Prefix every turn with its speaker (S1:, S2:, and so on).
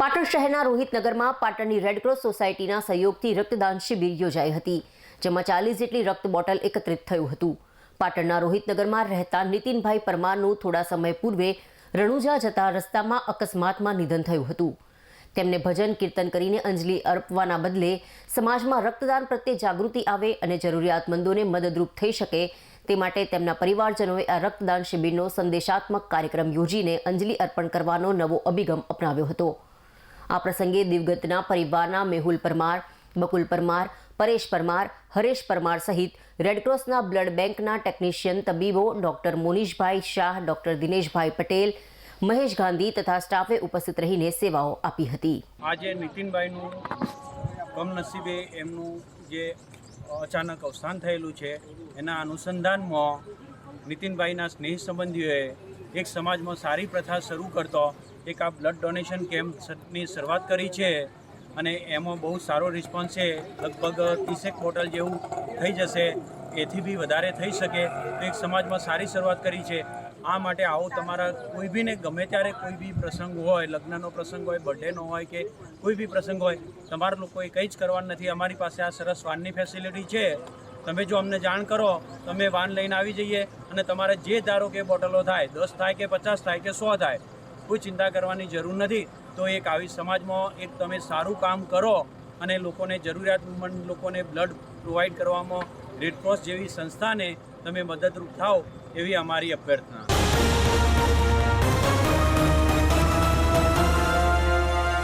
S1: પાટણ શહેરના રોહિતનગરમાં પાટણની રેડક્રોસ સોસાયટીના સહયોગથી રક્તદાન શિબિર યોજાઈ હતી, જેમાં ચાલીસ જેટલી રક્ત બોટલ એકત્રિત થયું હતું. પાટણના રોહિતનગરમાં રહેતા નીતિનભાઈ પરમારનું થોડા સમય પૂર્વે રણુજા જતા રસ્તામાં અકસ્માતમાં નિધન થયું હતું. તેમને ભજન કીર્તન કરીને અંજલિ અર્પવાના બદલે સમાજમાં રક્તદાન પ્રત્યે જાગૃતિ આવે અને જરૂરિયાતમંદોને મદદરૂપ થઈ શકે તે માટે તેમના પરિવારજનોએ આ રક્તદાન શિબિરનો સંદેશાત્મક કાર્યક્રમ યોજીને અંજલિ અર્પણ કરવાનો નવો અભિગમ અપનાવ્યો હતો. આ પ્રસંગે દિવગતના પરિવારના મેહુલ પરમાર, બકુલ પરમાર, પરેશ પરમાર, હરેશ પરમાર સહિત રેડક્રોસના બ્લડ બેંકના ટેકનિશિયન તબીબો ડોક્ટર મોનીશભાઈ શાહ, ડોક્ટર દિનેશભાઈ પટેલ, મહેશ ગાંધી તથા સ્ટાફે ઉપસ્થિત રહીને સેવાઓ આપી હતી.
S2: આજે નીતિનભાઈનું કમનસીબે એમનું જે અચાનક અવસાન થયેલું છે, એના અનુસંધાનમાં નીતિનભાઈના સ્નેહ સંબંધીઓએ એક સમાજમાં સારી પ્રથા શરૂ કરતો એક આ બ્લડ ડોનેશન કેમ્પની શરૂઆત કરી છે અને એમાં બહુ સારો રિસ્પોન્સ છે. લગભગ ત્રીસેક બોટલ જેવું થઈ જશે. એથી બી વધારે થઈ શકે. તો એક સમાજમાં સારી શરૂઆત કરી છે. આ માટે આવો તમારા કોઈ બીને ગમે ત્યારે કોઈ બી પ્રસંગ હોય, લગ્નનો પ્રસંગ હોય બર્થડેનો હોય કે કોઈ બી પ્રસંગ હોય, તમારા લોકોએ કંઈ જ કરવાનું નથી. અમારી પાસે આ સરસ વાનની ફેસિલિટી છે. તમે જો અમને જાણ કરો તમે વાન લઈને આવી જઈએ અને તમારે જે ધારો કે બોટલો થાય, દસ થાય કે પચાસ થાય કે સો થાય કોઈ ચિંતા કરવાની જરૂર નથી. તો એક આવી સમાજમાં એક તમે સારું કામ કરો અને લોકોને જરૂરિયાતમંદ લોકોને બ્લડ પ્રોવાઈડ કરવામાં રેડક્રોસ જેવી સંસ્થાને તમે મદદરૂપ થાઓ એવી અમારી અભ્યર્થના.